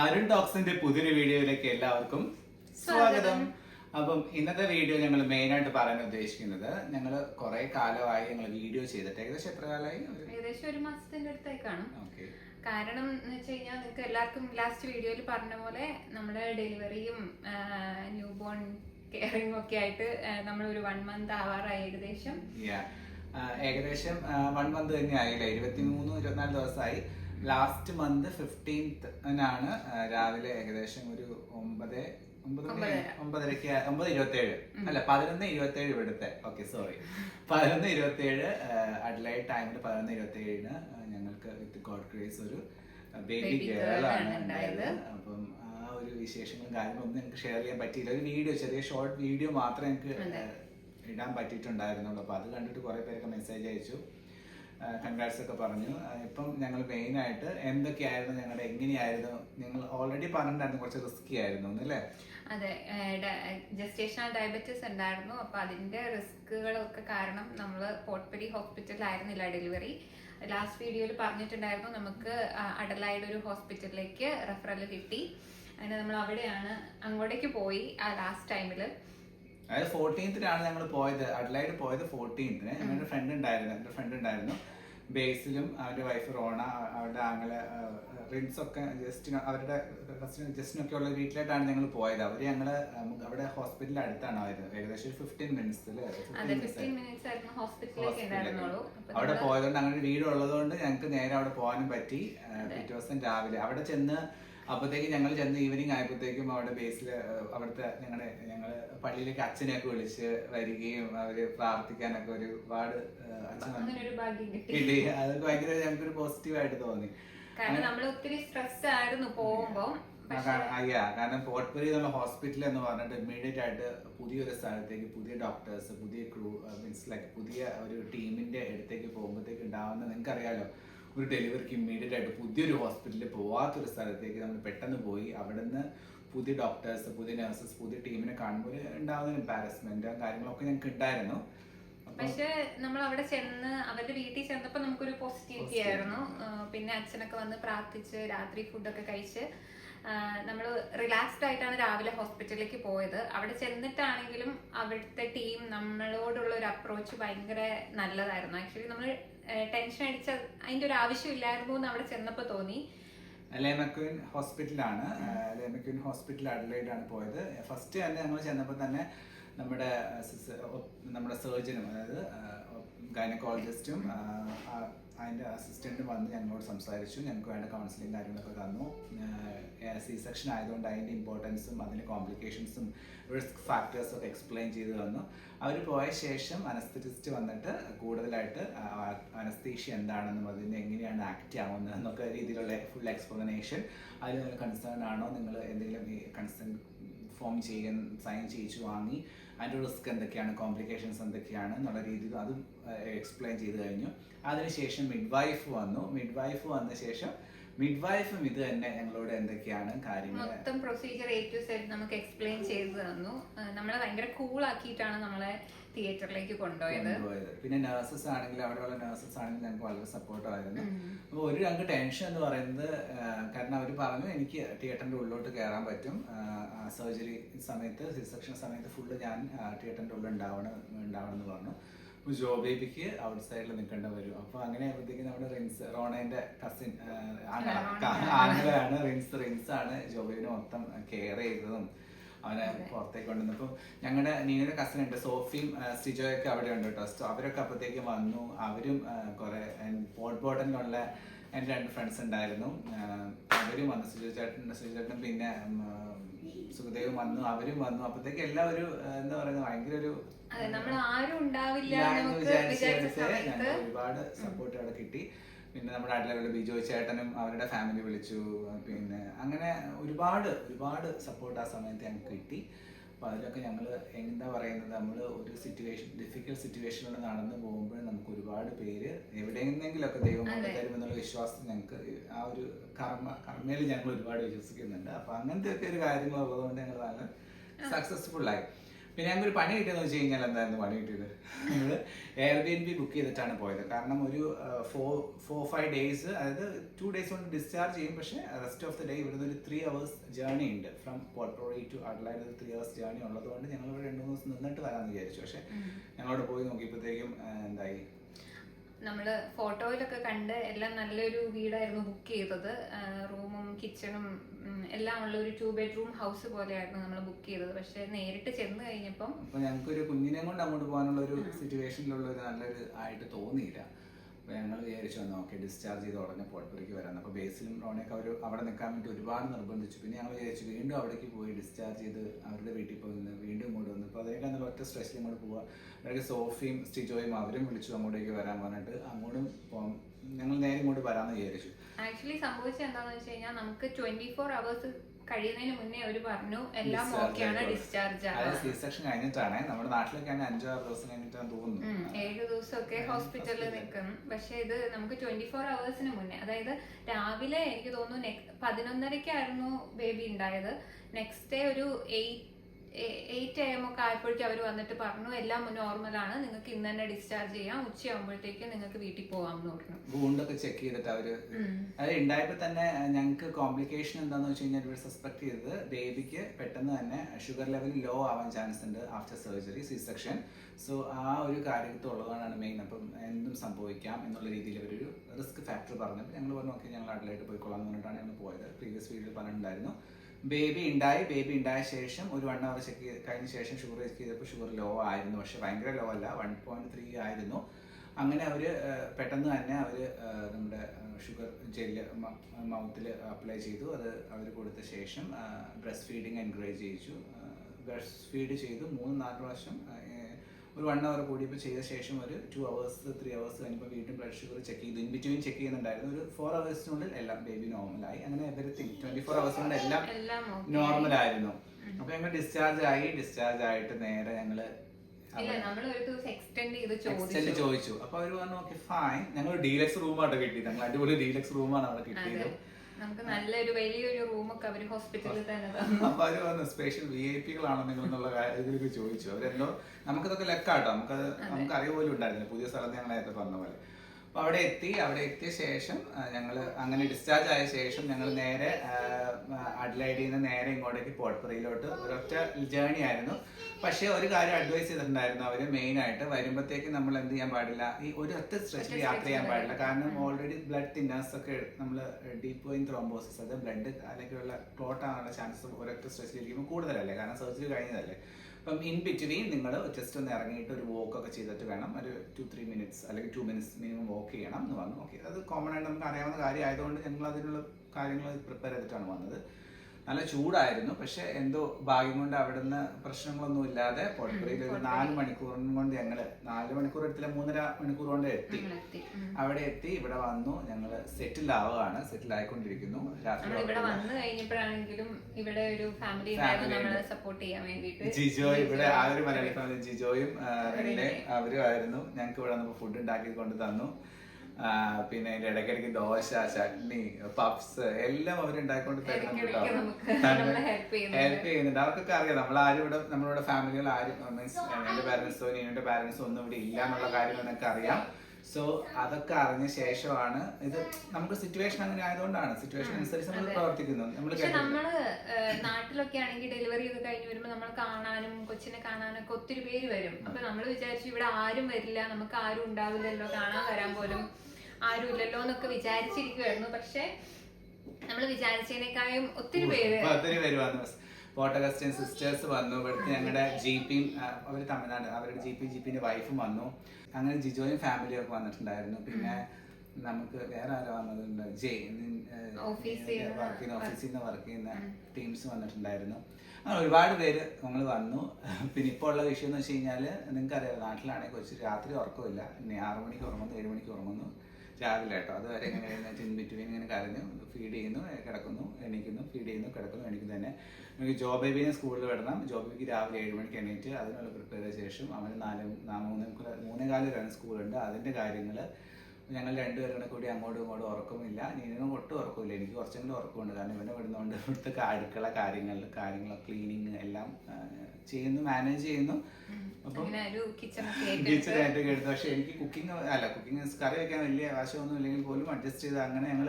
അരുൺ ടോക്സിന്റെ പുതിയൊരു വീഡിയോയിലേക്ക് എല്ലാവർക്കും സ്വാഗതം. അപ്പം ഇന്നത്തെ വീഡിയോ ഞങ്ങൾ മെയിൻ ആയിട്ട് പറയാൻ ഉദ്ദേശിക്കുന്നത് ഞങ്ങൾ കുറെ കാലമായി ഞങ്ങൾ വീഡിയോ ചെയ്തിട്ട് ഏകദേശം എത്ര കാലമായി? ഏകദേശം ഒരു മാസത്തിന്റെ അടുത്തേക്കാണ്. കാരണം എന്ന് വെച്ച് കഴിഞ്ഞാൽ നിങ്ങൾക്ക് എല്ലാവർക്കും ലാസ്റ്റ് വീഡിയോയിൽ പറഞ്ഞ പോലെ നമ്മുടെ ഡെലിവറിയും ന്യൂ ബോൺ കെയറിംഗ് ഒക്കെ ആയിട്ട് നമ്മൾ ഒരു വൺ മന്ത് ആവാറായി ഏകദേശം. ഏകദേശം വൺ മന്ത് തന്നെ ആയില്ല? ഇരുപത്തി മൂന്ന് ഇരുപത്തിനാല് ദിവസമായി. ലാസ്റ്റ് മന്ത് ഫിഫ്റ്റീൻത്തിനാണ് രാവിലെ ഏകദേശം ഒരു ഒമ്പത് ഒമ്പത് മണി. ഒമ്പതരക്ക് ഒമ്പത് ഇരുപത്തേഴ്. അല്ല പതിനൊന്ന് ഇരുപത്തേഴ് ഇവിടുത്തെ. ഓക്കെ സോറി പതിനൊന്ന് ഇരുപത്തേഴ് അഡ്ലൈറ്റ് ടൈമിൽ പതിനൊന്ന് ഇരുപത്തേഴിന് ഞങ്ങൾക്ക് വിത്ത് ഗോഡ് ക്രേസ് ഒരു ബേബി ഗേൾ ആണ് ഉണ്ടായത്. അപ്പം ആ ഒരു വിശേഷങ്ങളും കാര്യങ്ങളും ഒന്നും ഞങ്ങൾക്ക് ഷെയർ ചെയ്യാൻ പറ്റിയില്ല. ഒരു വീഡിയോ ചെറിയ ഷോർട്ട് വീഡിയോ മാത്രമേ ഞങ്ങൾക്ക് അതെ. ഇടാൻ പറ്റിയിട്ടുണ്ടായിരുന്നുള്ളൂ. അപ്പൊ അത് കണ്ടിട്ട് കുറെ പേരൊക്കെ മെസ്സേജ് അയച്ചു. കൺഗ്രാറ്റ്സ് ഒക്കെ പറഞ്ഞു. ഇപ്പം ഞങ്ങൾ മെയിൻ ആയിട്ട് എന്തൊക്കെയായിരുന്നു ഞങ്ങളുടെ എങ്ങനെയായിരുന്നു? നിങ്ങൾ ഓൾറെഡി പറഞ്ഞിട്ടുണ്ടായിരുന്നു കുറച്ച് റിസ്കി ആയിരുന്നു അല്ലേ? അതെ ജസ്റ്റേഷണൽ ഡയബറ്റിസ് ഉണ്ടായിരുന്നു. അപ്പൊ അതിന്റെ റിസ്കുകളൊക്കെ കാരണം നമ്മൾ പോട്ട്പടി ഹോസ്പിറ്റലിലായിരുന്നില്ല ഡെലിവറി ലാസ്റ്റ് വീഡിയോയിൽ പറഞ്ഞിട്ടുണ്ടായിരുന്നു നമുക്ക് അടലായുടെ ഒരു ഹോസ്പിറ്റലിലേക്ക് റെഫറൽ കിട്ടി. അങ്ങനെ നമ്മൾ അവിടെയാണ് അങ്ങോട്ടേക്ക് പോയി ആ ലാസ്റ്റ് ടൈമിൽ അതായത് ഫോർട്ടീൻത്തിനാണ് ഞങ്ങൾ പോയത്. അഡ്ലൈഡ് പോയത് ഫോർട്ടീൻത്തിന് ഞങ്ങളുടെ ഫ്രണ്ട് ഉണ്ടായിരുന്നു. എന്റെ ഫ്രണ്ട് ഉണ്ടായിരുന്നു. ബേസിലും അവരുടെ വൈഫ് റോണ അവരുടെ ആങ്ങളെ റിൻസ് ഒക്കെ ജസ്റ്റിന് അവരുടെ കസിനും ജസ്റ്റിനൊക്കെ ഉള്ള വീട്ടിലായിട്ടാണ് ഞങ്ങൾ പോയത്. അവർ ഞങ്ങൾ അവിടെ ഹോസ്പിറ്റലിൽ അടുത്താണ് ആയത് ഏകദേശം ഒരു ഫിഫ്റ്റീൻ മിനിറ്റ്സിൽ അവിടെ പോയതുകൊണ്ട് അങ്ങനെ ഒരു വീട് ഉള്ളതുകൊണ്ട് ഞങ്ങൾക്ക് നേരെ അവിടെ പോകാനും പറ്റി. പിറ്റേ ദിവസം രാവിലെ. അവിടെ ചെന്ന് അപ്പോഴത്തേക്ക് ഞങ്ങൾ ചെന്ന് ഈവനിങ് ആയപ്പോഴത്തേക്കും അവിടെ ബേസിൽ അവിടുത്തെ ഞങ്ങളുടെ ഞങ്ങൾ പള്ളിയിലേക്ക് അച്ഛനെയൊക്കെ വിളിച്ച് വരികയും അവർ പ്രാർത്ഥിക്കാനൊക്കെ ഒരുപാട് അച്ഛൻ കിട്ടി. അത് ഭയങ്കര ഞങ്ങൾക്ക് ഒരു പോസിറ്റീവ് ആയിട്ട് തോന്നി. കാരണം നമ്മൾ ഒത്തിരി സ്ട്രെസ് ആയിരുന്നു yeah. കാരണം പോട്ട്പുരി എന്നുള്ള ഹോസ്പിറ്റൽ എന്ന് പറഞ്ഞിട്ട് ഇമ്മീഡിയറ്റ് ആയിട്ട് പുതിയൊരു സ്ഥലത്തേക്ക് പുതിയ ഡോക്ടേഴ്സ് പുതിയ ക്രൂ മീൻസ് ലൈക്ക് പുതിയ ഒരു ടീമിന്റെ അടുത്തേക്ക് പോകുമ്പോഴത്തേക്ക് ഉണ്ടാവുന്ന നിങ്ങൾക്കറിയാലോ. ഒരു ഡെലിവറിക്ക് ഇമ്മീഡിയറ്റ് ആയിട്ട് പുതിയൊരു ഹോസ്പിറ്റലിൽ പോവാത്തൊരു സ്ഥലത്തേക്ക് നമ്മൾ പെട്ടെന്ന് പോയി അവിടുന്ന് പുതിയ ഡോക്ടേഴ്സ് പുതിയ നഴ്സസ് പുതിയ ടീമിനെ കാണുമ്പോൾ ഉണ്ടാകുന്ന എംബാരസ്മെന്റ് കാര്യങ്ങളൊക്കെ ഞങ്ങൾക്ക് ഉണ്ടായിരുന്നു. പക്ഷെ നമ്മൾ അവിടെ ചെന്ന് അവരുടെ വീട്ടിൽ ചെന്നപ്പോ നമുക്കൊരു പോസിറ്റിവിറ്റി ആയിരുന്നു. പിന്നെ അച്ഛനൊക്കെ വന്ന് പ്രാർത്ഥിച്ച് രാത്രി ഫുഡൊക്കെ കഴിച്ച് നമ്മൾ റിലാക്സ്ഡ് ആയിട്ടാണ് രാവിലെ ഹോസ്പിറ്റലിലേക്ക് പോയത്. അവിടെ ചെന്നിട്ടാണെങ്കിലും അവിടുത്തെ ടീം നമ്മളോടുള്ള ഒരു അപ്രോച്ച് ഭയങ്കര നല്ലതായിരുന്നു. ആക്ച്വലി നമ്മൾ ടെൻഷൻ അടിച്ച അതിന്റെ ഒരു ആവശ്യമില്ലായിരുന്നു എന്ന് അവിടെ ചെന്നപ്പോ തോന്നി. ലേമക്യൂൻ ഹോസ്പിറ്റലാണ് ലേമക്യൂൻ ഹോസ്പിറ്റൽ അഡ്ലൈഡ് ആണ് പോയത്. ഫസ്റ്റ് തന്നെ ഞങ്ങൾ ചെന്നപ്പോൾ തന്നെ നമ്മുടെ നമ്മുടെ സർജനും അതായത് ഗൈനക്കോളജിസ്റ്റും അതിന്റെ അസിസ്റ്റന്റും വന്ന് ഞങ്ങളോട് സംസാരിച്ചു. ഞങ്ങൾക്ക് വേണ്ട കൗൺസിലിംഗ് കാര്യങ്ങളൊക്കെ തന്നു. സി സെക്ഷൻ ആയതുകൊണ്ട് അതിന്റെ ഇമ്പോർട്ടൻസും അതിന്റെ കോംപ്ലിക്കേഷൻസും റിസ്ക് ഫാക്ടേഴ്സും ഒക്കെ എക്സ്പ്ലെയിൻ ചെയ്ത് തന്നു. അവർ പോയ ശേഷം അനസ്തറ്റിസ്റ്റ് വന്നിട്ട് കൂടുതലായിട്ട് അനസ്തീഷ്യ എന്താണെന്നും അതിന് എങ്ങനെയാണ് ആക്ട് ആവുന്നത് എന്നൊക്കെ രീതിയിലുള്ള ഫുൾ എക്സ്പ്ലനേഷൻ അതിൽ നിങ്ങൾ കൺസേൺ ആണോ? നിങ്ങൾ എന്തെങ്കിലും കൺസേൺ ഫോം ചെയ്യാൻ സൈൻ ചെയ്യിച്ചു വാങ്ങി അതിന്റെ റിസ്ക് എന്തൊക്കെയാണ് കോംപ്ലിക്കേഷൻസ് എന്തൊക്കെയാണ് എന്നുള്ള രീതിയിൽ അതും എക്സ്പ്ലെയിൻ ചെയ്ത് കഴിഞ്ഞു. അതിനുശേഷം മിഡ് വൈഫ് വന്നു. മിഡ് വൈഫ് വന്ന ശേഷം മിഡ് വൈഫും ഇത് തന്നെ ഞങ്ങളോട് എന്തൊക്കെയാണ് കാര്യങ്ങൾ മൊത്തം പ്രൊസീജിയർ എ ടു സെഡ് നമുക്ക് എക്സ്പ്ലെയിൻ ചെയ്തു തന്നു. നമ്മളെ ഭയങ്കര കൂൾ ആക്കിയിട്ടാണ് നമ്മളെ തിയേറ്ററിലേക്ക് കൊണ്ടുപോയത്. കൊണ്ടുപോയത്. പിന്നെ നഴ്സസ് ആണെങ്കിൽ അവിടെയുള്ള നഴ്സസ് ആണെങ്കിൽ ഞങ്ങൾക്ക് വളരെ സപ്പോർട്ടായിരുന്നു അപ്പോൾ ഒരു ഞങ്ങൾക്ക് ടെൻഷൻ എന്ന് പറയുന്നത് കാരണം അവർ പറഞ്ഞു എനിക്ക് തിയേറ്ററിന്റെ ഉള്ളിലോട്ട് കയറാൻ പറ്റും. സർജറി സമയത്ത് സിസക്ഷൻ സമയത്ത് ഫുള്ള് ഞാൻ തിയേറ്ററിന്റെ ഉള്ളിൽ ഉണ്ടാവണം ഉണ്ടാവണം എന്ന് പറഞ്ഞു. അപ്പോൾ ജോ ബേബിക്ക് ഔട്ട് സൈഡിൽ നിൽക്കേണ്ട വരും. അപ്പോൾ അങ്ങനെ ആകുമ്പോഴത്തേക്ക് നമ്മുടെ റിൻസ് റോണേന്റെ കസിൻ ആങ്ങളാണ് റിൻസ് റിൻസ് ആണ് ജോ ബേബിനെ മൊത്തം കെയർ ചെയ്തതും അവനെ പുറത്തേക്ക് കൊണ്ടുവന്നു അപ്പം ഞങ്ങളുടെ നീനയുടെ കസിൻ ഉണ്ട് സോഫിയും സിജോയൊക്കെ അവിടെ ഉണ്ട് കേട്ടോ. അവരൊക്കെ അപ്പത്തേക്ക് വന്നു. അവരും കുറെ പോട്ട് ബോട്ടനിലുള്ള എന്റെ രണ്ട് ഫ്രണ്ട്സ് ഉണ്ടായിരുന്നു. അവരും വന്നു. സ്റ്റിജോ ചേട്ടൻ സ്റ്റിജോ ചേട്ടൻ പിന്നെ സുഖദേവും വന്നു അവരും വന്നു. അപ്പത്തേക്ക് എല്ലാം ഒരു എന്താ പറയുന്നത് ഭയങ്കര ഒരു ഒരുപാട് സപ്പോർട്ട് അവിടെ കിട്ടി. പിന്നെ നമ്മുടെ അഡ്ലകളുടെ ബിജോ ചേട്ടനും അവരുടെ ഫാമിലി വിളിച്ചു. പിന്നെ അങ്ങനെ ഒരുപാട് ഒരുപാട് സപ്പോർട്ട് ആ സമയത്ത് ഞങ്ങൾക്ക് കിട്ടി. അപ്പോൾ അതിലൊക്കെ ഞങ്ങൾ എന്താ പറയുന്നത്? നമ്മൾ ഒരു സിറ്റുവേഷൻ ഡിഫിക്കൽട്ട് സിറ്റുവേഷനിലൂടെ നടന്നു പോകുമ്പോൾ നമുക്ക് ഒരുപാട് പേര് എവിടെയെന്നെങ്കിലുമൊക്കെ ദൈവം തരും എന്നുള്ള വിശ്വാസം ഞങ്ങൾക്ക് ആ ഒരു കർമ്മ കർമ്മയിൽ ഞങ്ങൾ ഒരുപാട് വിശ്വസിക്കുന്നുണ്ട്. അപ്പോൾ അങ്ങനത്തെ ഒക്കെ ഒരു കാര്യങ്ങളുള്ളതുകൊണ്ട് ഞങ്ങൾ നല്ല സക്സസ്ഫുൾ ആയി. പിന്നെ ഞങ്ങൾക്ക് ഒരു പണി കിട്ടിയെന്ന് വെച്ച് കഴിഞ്ഞാൽ എന്തായിരുന്നു പണി കിട്ടിയത്? നമ്മൾ air B N B book ചെയ്തിട്ടാണ് പോയത്. കാരണം ഒരു ഫോർ ഫോർ ഫൈവ് ഡേയ്സ് അതായത് ടു ഡേയ്സ് കൊണ്ട് ഡിസ്ചാർജ് ചെയ്യും. പക്ഷേ റെസ്റ്റ് ഓഫ് ദി ഡേ ഇവിടുന്ന് ഒരു ത്രീ അവേഴ്സ് ജേർണി ഉണ്ട്. ഫ്രം പോട്ടോറി ടു അഡ്ലൈഡ് ഒരു ത്രീ അവേഴ്സ് ജേർണി ഉള്ളതുകൊണ്ട് ഞങ്ങൾ ഇവിടെ രണ്ട് മൂന്ന് ദിവസം നിന്നിട്ട് വരാമെന്ന് വിചാരിച്ചു. പക്ഷേ ഞങ്ങളോട് പോയി നോക്കിയപ്പോഴത്തേക്കും എന്തായി? നമ്മൾ ഫോട്ടോയിലൊക്കെ കണ്ട് എല്ലാം നല്ലൊരു വീടായിരുന്നു ബുക്ക് ചെയ്തത്. റൂമും കിച്ചണും എല്ലാം ഉള്ള ഒരു ടു ബെഡ്റൂം ഹൗസ് പോലെയായിരുന്നു നമ്മൾ ബുക്ക് ചെയ്തത്. പക്ഷെ നേരിട്ട് ചെന്ന് കഴിഞ്ഞപ്പം ഞങ്ങൾക്ക് ഒരു കുഞ്ഞിനെ കൊണ്ട് അങ്ങോട്ട് പോകാനുള്ള ഒരു സിറ്റുവേഷനിലുള്ള ഒരു നല്ലൊരു ആയിട്ട് തോന്നിയില്ല. ഞങ്ങൾ വിചാരിച്ചു വന്നു ഓക്കെ ഡിസ്ചാർജ് ചെയ്ത് ഉടനെ പുറത്തേക്ക് വരാം. അപ്പോൾ ബേസിലും റോണയൊക്കെ അവർ അവിടെ നിൽക്കാൻ വേണ്ടി ഒരുപാട് നിർബന്ധിച്ചു. പിന്നെ ഞങ്ങൾ വിചാരിച്ചു വീണ്ടും അവിടേക്ക് പോയി ഡിസ്ചാർജ് ചെയ്ത് അവരുടെ വീട്ടിൽ പോയി നിന്ന് വീണ്ടും ഇങ്ങോട്ട് വന്നു. അപ്പോൾ അതിനൊക്കെ നല്ല ഒറ്റ സ്ട്രെസ്സിൽ ഇങ്ങോട്ട് പോവുക അവിടേക്ക് സോഫിയും സ്റ്റിജോയും അവരും വിളിച്ചു അങ്ങോട്ടേക്ക് വരാൻ പറഞ്ഞിട്ട് അങ്ങോട്ടും പോകാം ഞങ്ങൾ നേരെ ഇങ്ങോട്ട് വരാമെന്ന് വിചാരിച്ചു. ആക്ച്വലി സംഭവിച്ചത് എന്താണെന്ന് വെച്ച് കഴിഞ്ഞാൽ നമുക്ക് ട്വന്റി ഫോർ അവേഴ്സ് കഴിയുന്നതിന് മുന്നേ അവർ പറഞ്ഞു എല്ലാം ഓക്കെയാണ് ഡിസ്ചാർജ് സി സെക്ഷൻ കഴിഞ്ഞിട്ടാണ്. നമ്മുടെ നാട്ടിലൊക്കെ അഞ്ചോ ആറ് ദിവസം കഴിഞ്ഞിട്ടാണ് തോന്നുന്നു. ഏഴ് ദിവസമൊക്കെ ഹോസ്പിറ്റലിൽ നിൽക്കും പക്ഷെ ഇത് നമുക്ക് ട്വന്റി ഫോർ അവേഴ്സിന് മുന്നേ അതായത് രാവിലെ എനിക്ക് തോന്നുന്നു പതിനൊന്നരക്കായിരുന്നു ബേബി ഉണ്ടായത്. നെക്സ്റ്റ് ഡേ ഒരു എയ്റ്റ് എയ്റ്റ് എ എം ഒക്കെ ആയപ്പോഴേക്കും അവർ വന്നിട്ട് പറഞ്ഞു എല്ലാം നോർമലാണ് നിങ്ങൾക്ക് ഇന്ന് തന്നെ ഡിസ്ചാർജ് ചെയ്യാം. ഉച്ചയാകുമ്പോഴത്തേക്ക് നിങ്ങൾക്ക് വീട്ടിൽ പോകാം എന്ന് പറഞ്ഞു. ഗൂണ്ടൊക്കെ ചെക്ക് ചെയ്തിട്ട് അവർ. അത് ഉണ്ടായപ്പോൾ തന്നെ ഞങ്ങൾക്ക് കോംപ്ലിക്കേഷൻ എന്താണെന്ന് വെച്ച് കഴിഞ്ഞാൽ ഇവർ സസ്പെക്ട് ചെയ്തത് ബേബിക്ക് പെട്ടെന്ന് തന്നെ ഷുഗർ ലെവൽ ലോ ആവാൻ ചാൻസ് ഉണ്ട് after surgery C section so ആ ഒരു കാര്യത്തുള്ളതാണ് മെയിൻ അപ്പം എന്തും സംഭവിക്കാം എന്നുള്ള രീതിയിൽ അവരൊരു റിസ്ക് ഫാക്ടർ പറഞ്ഞപ്പോൾ ഞങ്ങൾ പറഞ്ഞു ഓക്കെ ഞങ്ങൾ അടലായിട്ട് പോയിക്കൊള്ളാം എന്ന് പറഞ്ഞിട്ടാണ് ഞങ്ങൾ പോയത്. പ്രീവിയസ് വീഡിയോയിൽ പറഞ്ഞിട്ടുണ്ടായിരുന്നു. ബേബി ഉണ്ടായി ബേബി ഉണ്ടായ ശേഷം ഒരു വൺ അവർ ചെക്ക് കഴിഞ്ഞ ശേഷം ഷുഗർ ചെക്ക് ചെയ്തപ്പോൾ ഷുഗർ ലോ ആയിരുന്നു. പക്ഷെ ഭയങ്കര ലോ അല്ല വൺ പോയിന്റ് ത്രീ ആയിരുന്നു. അങ്ങനെ അവർ പെട്ടെന്ന് തന്നെ അവർ നമ്മുടെ ഷുഗർ ജെല്ല് മൗത്തിൽ അപ്ലൈ ചെയ്തു. അത് അവർ കൊടുത്ത ശേഷം ബ്രസ്റ്റ് ഫീഡിങ് എൻകറേജ് ചെയ്യിച്ചു. ബ്രസ്റ്റ് ഫീഡ് ചെയ്തു. മൂന്ന് നാല് പ്രാവശ്യം ഒരു വൺ അവർ കൂടിയപ്പോൾ ചെയ്ത ശേഷം ഒരു ടു അവേഴ്സ് ത്രീ അവേഴ്സ് കഴിഞ്ഞപ്പോൾ വീണ്ടും ബ്ലഡ് ഷുഗർ ചെക്ക് ചെയ്തു. ഇൻ ബിറ്റ്വീൻ ചെക്ക് ചെയ്യുന്നുണ്ടായിരുന്നു. ഒരു ഫോർ അവേഴ്സിനുള്ളിൽ എല്ലാം ബേബി നോർമലായി അങ്ങനെ എവരിത്തിങ് ട്വന്റി ഫോർ അവേഴ്സ് കൊണ്ട് എല്ലാം നോർമലായിരുന്നു നോർമൽ ആയിരുന്നു. അപ്പൊ ഞങ്ങൾ ഡിസ്ചാർജ് ആയി. ഡിസ്ചാർജ് ആയിട്ട് നേരെ ഞങ്ങൾ എക്സ്റ്റെൻഡ് ചോദിച്ചു. അപ്പൊ അവർ പറഞ്ഞു ഓക്കെ ഫൈൻ ഞങ്ങൾ ഡീലക്സ് റൂമാട്ടോ കിട്ടിയത്. ഞങ്ങൾ അടിപൊളി ഡീലക്സ് റൂമാണ് അവിടെ കിട്ടിയത്. നമുക്ക് നല്ലൊരു വലിയൊരു റൂമൊക്കെ അവർ ഹോസ്പിറ്റലിൽ തന്നെ അപ്പൊ അവർ സ്പെഷ്യൽ വി ഐ പികളാണോ നിങ്ങൾ എന്നുള്ള കാര്യത്തിലേക്ക് ചോദിച്ചു. അവരെന്തോ നമുക്കിതൊക്കെ ലെക്കാട്ടോ. നമുക്ക് നമുക്ക് അറിയ പോലും ഉണ്ടായിരുന്നില്ല. പുതിയ സ്ഥലത്ത് ഞങ്ങൾ നേരത്തെ പറഞ്ഞ പോലെ. അപ്പൊ അവിടെ എത്തി അവിടെ എത്തിയ ശേഷം ഞങ്ങൾ അങ്ങനെ ഡിസ്ചാർജ് ആയ ശേഷം ഞങ്ങൾ നേരെ അഡ്ലൈഡിൽ നിന്ന് നേരെ ഇങ്ങോട്ടേക്ക് പോട്ട്പുറയിലോട്ട് ഒരൊറ്റ ജേണി ആയിരുന്നു. പക്ഷേ ഒരു കാര്യം അഡ്വൈസ് ചെയ്തിട്ടുണ്ടായിരുന്നു അവർ മെയിൻ ആയിട്ട്. വരുമ്പോഴത്തേക്ക് നമ്മൾ എന്ത് ചെയ്യാൻ പാടില്ല? ഈ ഒരു ഒറ്റ സ്ട്രെച്ചിൽ യാത്ര ചെയ്യാൻ പാടില്ല. കാരണം ഓൾറെഡി ബ്ലഡ് തിന്നേഴ്സ് ഒക്കെ നമ്മൾ ഡീപ്പ് പോയിങ് ത്രോംബോസിസ് അത് ബ്ലഡ് അതിലേക്കുള്ള ക്ലോട്ട് ആകാനുള്ള ചാൻസ് ഒരൊറ്റ സ്ട്രെച്ചിൽ ഇരിക്കുമ്പോൾ കൂടുതലല്ലേ? കാരണം സർജറി കഴിഞ്ഞതല്ലേ? അപ്പം ഇൻ ബിറ്റ്വീൻ നിങ്ങൾ ജസ്റ്റ് ഒന്ന് ഇറങ്ങിയിട്ട് ഒരു വോക്ക് ഒക്കെ ചെയ്തിട്ട് വേണം. ഒരു ടു ത്രീ മിനിറ്റ്സ് അല്ലെങ്കിൽ ടു മിനിറ്റ്സ് മിനിമം വോക്ക് ചെയ്യണം എന്ന് പറഞ്ഞു. ഓക്കെ അത് കോമൺ ആയിട്ട് നമുക്ക് അറിയാവുന്ന കാര്യമായതുകൊണ്ട് ഞങ്ങൾ അതിനുള്ള കാര്യങ്ങൾ പ്രിപ്പയർ ചെയ്തിട്ടാണ് വന്നത്. നല്ല ചൂടായിരുന്നു. പക്ഷെ എന്തോ ഭാഗ്യം കൊണ്ട് അവിടുന്ന് പ്രശ്നങ്ങളൊന്നും ഇല്ലാതെ പൊട്ടപ്പുറയിൽ ഒരു നാല് മണിക്കൂറും കൊണ്ട് ഞങ്ങൾ നാല് മണിക്കൂർ എടുത്തില്ല മൂന്നര മണിക്കൂർ കൊണ്ട് എത്തി. അവിടെ എത്തി ഇവിടെ വന്നു. ഞങ്ങൾ സെറ്റിൽ ആവുകയാണ് സെറ്റിൽ ആയിക്കൊണ്ടിരിക്കുന്നു രാത്രി ഇവിടെ. വന്നു കഴിഞ്ഞപ്പോഴാണെങ്കിലും ഇവിടെ ഒരു ഫാമിലി സപ്പോർട്ട് ചെയ്യാൻ വേണ്ടിയിട്ട് ജിജോ ഇവിടെ ആ ഒരു മലയാളി ഫാമിലി ജിജോയും അവരും ആയിരുന്നു ഞങ്ങൾക്ക് ഇവിടെ വന്നപ്പോൾ ഫുഡ് ഉണ്ടാക്കി കൊണ്ട് തന്നു. പിന്നെ അതിന്റെ ഇടയ്ക്കിടയ്ക്ക് ദോശ ചട്നി പപ്സ് എല്ലാം അവർ ഉണ്ടാക്കിക്കൊണ്ട് കേട്ടോ. ഹെൽപ്പ് ചെയ്യുന്നുണ്ട്. അവർക്കൊക്കെ അറിയാം. നമ്മൾ ആരും ഇവിടെ നമ്മളുടെ ഫാമിലികൾ ആരും മീൻസ് എന്റെ പാരന്റ്സോ എന്റെ പാരന്റ്സോ ഒന്നും ഇവിടെ ഇല്ല എന്നുള്ള കാര്യം നിങ്ങൾക്ക് അറിയാം. സോ അതൊക്കെ അറിഞ്ഞ ശേഷമാണ് ഇത് നമുക്ക് സിറ്റുവേഷൻ അങ്ങനെ ആയതുകൊണ്ടാണ്. സിറ്റുവേഷൻ അനുസരിച്ച് നമ്മൾ. പ്രവർത്തിക്കുന്നത് നമ്മൾ നമ്മൾ നാട്ടിലൊക്കെ ആണെങ്കിൽ ഡെലിവറി ഒക്കെ കഴിഞ്ഞ് വരുമ്പോ നമ്മൾ കാണാനും കൊച്ചിനെ കാണാനൊക്കെ ഒത്തിരി പേര് വരും. അപ്പൊ നമ്മൾ വിചാരിച്ചു ഇവിടെ ആരും വരില്ല നമുക്ക് ആരും ഉണ്ടാവില്ലല്ലോ കാണാൻ വരാൻ പോലും ആരും ഇല്ലല്ലോ എന്നൊക്കെ വിചാരിച്ചിരിക്കുവായിരുന്നു. പക്ഷെ നമ്മൾ വിചാരിച്ചതിനേക്കാളും ഒത്തിരി പേര് ഒത്തിരി പേര് വന്നു. ഫോട്ടോഗസ്റ്റൻ സിസ്റ്റേഴ്സ് വന്നു. ഇവിടുത്തെ ഞങ്ങളുടെ ജി പിയും അവർ തമിഴ്നാട് അവരുടെ ജി പി ജി പിന്റെ വൈഫും വന്നു. അങ്ങനെ ജിജോയും ഫാമിലിയും ഒക്കെ വന്നിട്ടുണ്ടായിരുന്നു. പിന്നെ നമുക്ക് വേറെ ആരോ വന്നതുണ്ട് നിന്ന് വർക്ക് ചെയ്യുന്ന ഓഫീസിൽ നിന്ന് വർക്ക് ചെയ്യുന്ന ടീംസ് വന്നിട്ടുണ്ടായിരുന്നു. അങ്ങനെ ഒരുപാട് പേര് ഞങ്ങൾ വന്നു. പിന്നെ ഇപ്പോൾ ഉള്ള വിഷയം എന്ന് വെച്ച് കഴിഞ്ഞാൽ നിങ്ങൾക്കറിയാം നാട്ടിലാണെങ്കിൽ കൊച്ചു രാത്രി ഉറക്കമില്ല. പിന്നെ ആറു മണിക്ക് ഉറങ്ങുന്നു ഏഴ് മണിക്ക് ഉറങ്ങുന്നു. രാവിലെ കേട്ടോ. അതുവരെ ഇങ്ങനെ എഴുന്നേറ്റ് ഇൻ ബിറ്റ്വീൻ ഇങ്ങനെ കരഞ്ഞു ഫീഡ് ചെയ്യുന്നു കിടക്കുന്നു എണീക്കുന്നു ഫീഡ് ചെയ്യുന്നു കിടക്കുന്നു എണീക്കുന്നു തന്നെ. എനിക്ക് ജോ ബേബിനെ സ്കൂളിൽ വിടണം. ജോ രാവിലെ ഏഴ് മണിക്ക് എണീറ്റ് അതിനുള്ള പ്രിപ്പയർ ചെയ്ത ശേഷം അവന് നാല് മൂന്ന് മൂന്നേ മുക്കാൽ- മൂന്നേ കാൽ വരെ സ്കൂളുണ്ട്. അതിന്റെ കാര്യങ്ങൾ ഞങ്ങൾ രണ്ടുപേരുടെ കൂടി അങ്ങോട്ടും ഇങ്ങോട്ടും ഉറക്കമില്ല. നീനും ഒട്ടും ഉറക്കമില്ല. എനിക്ക് കുറച്ചെങ്കിലും ഉറക്കമുണ്ട്. കാരണം ഇവനെ വിടുന്നതുകൊണ്ട് ഇവിടുത്തെ അടുക്കള കാര്യങ്ങൾ കാര്യങ്ങൾ ക്ലീനിങ് എല്ലാം ചെയ്യുന്നു മാനേജ് ചെയ്യുന്നു. അപ്പം കിച്ചൺ ടീച്ചറായിട്ട് എടുത്തു. പക്ഷെ എനിക്ക് കുക്കിംഗ് അല്ല കുക്കിംഗ് കറി വെക്കാൻ വലിയ ആവശ്യമൊന്നും ഇല്ലെങ്കിൽ പോലും അഡ്ജസ്റ്റ് ചെയ്ത് അങ്ങനെ ഞങ്ങൾ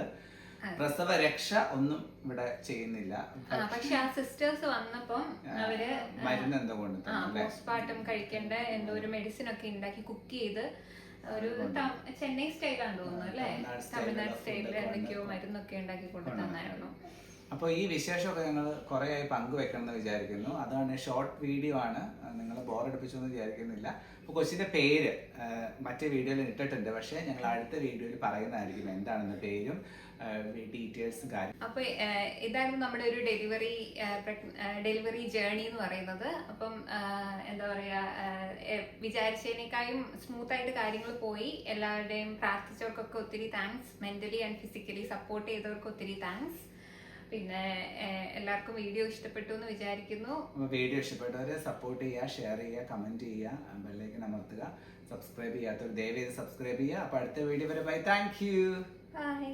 പ്രസവ രക്ഷ ഒന്നും ഇവിടെ ചെയ്യുന്നില്ല. പക്ഷെ ആ സിസ്റ്റേഴ്സ് വന്നപ്പം അവർ മരുന്ന് എന്തോ കൊണ്ട് പോസ്റ്റ്മോർട്ടം കഴിക്കേണ്ട എന്തോ ഒരു മെഡിസിൻ ഒക്കെ ഉണ്ടാക്കി കുക്ക് ചെയ്ത് ഒരു ചെന്നൈ സ്റ്റൈലാണെന്ന് തോന്നുന്നു അല്ലേ? തമിഴ്നാട് സ്റ്റൈലിൽ എന്തൊക്കെയോ മരുന്നൊക്കെ ഉണ്ടാക്കി കൊണ്ട് തന്നായിരുന്നു അപ്പോൾ ഈ വിശേഷമൊക്കെ ഞങ്ങൾ കുറേ ആയി പങ്കുവെക്കണം എന്ന് വിചാരിക്കുന്നു. അതാണ് ഷോർട്ട് വീഡിയോ ആണ്. നിങ്ങൾ ബോറടിപ്പിച്ചു എന്ന് വിചാരിക്കുന്നില്ല. അപ്പോൾ കൊച്ചിന്റെ പേര് മറ്റേ വീഡിയോയിൽ ഇട്ടിട്ടുണ്ട്. പക്ഷേ ഞങ്ങൾ അടുത്ത വീഡിയോയിൽ പറയുന്നതായിരിക്കും എന്താണെന്ന് പേരും ഡീറ്റെയിൽസും കാര്യം. അപ്പോൾ ഇതായിരുന്നു നമ്മുടെ ഒരു ഡെലിവറി ഡെലിവറി ജേണി എന്ന് പറയുന്നത്. അപ്പം എന്താ പറയുക വിചാരിച്ചതിനേക്കാളും സ്മൂത്ത് ആയിട്ട് കാര്യങ്ങൾ പോയി. എല്ലാവരുടെയും പ്രാർത്ഥിച്ചവർക്കൊക്കെ ഒത്തിരി thanks mentally and physically support ചെയ്തവർക്ക് ഒത്തിരി താങ്ക്സ് പിന്നെ എല്ലാവർക്കും വീഡിയോ ഇഷ്ടപ്പെട്ടു എന്ന് വിചാരിക്കുന്നു. വീഡിയോ ഇഷ്ടപ്പെട്ടവരെ സപ്പോർട്ട് ചെയ്യുക ഷെയർ ചെയ്യുക കമന്റ് ചെയ്യുക ബെല്ലേക്ക് അമർത്തുക സബ്സ്ക്രൈബ് ചെയ്യാത്തവർ ദയവ് ചെയ്ത് സബ്സ്ക്രൈബ് ചെയ്യുക. അപ്പൊ അടുത്ത വീഡിയോ വരെ ബൈ താങ്ക് യു ബൈ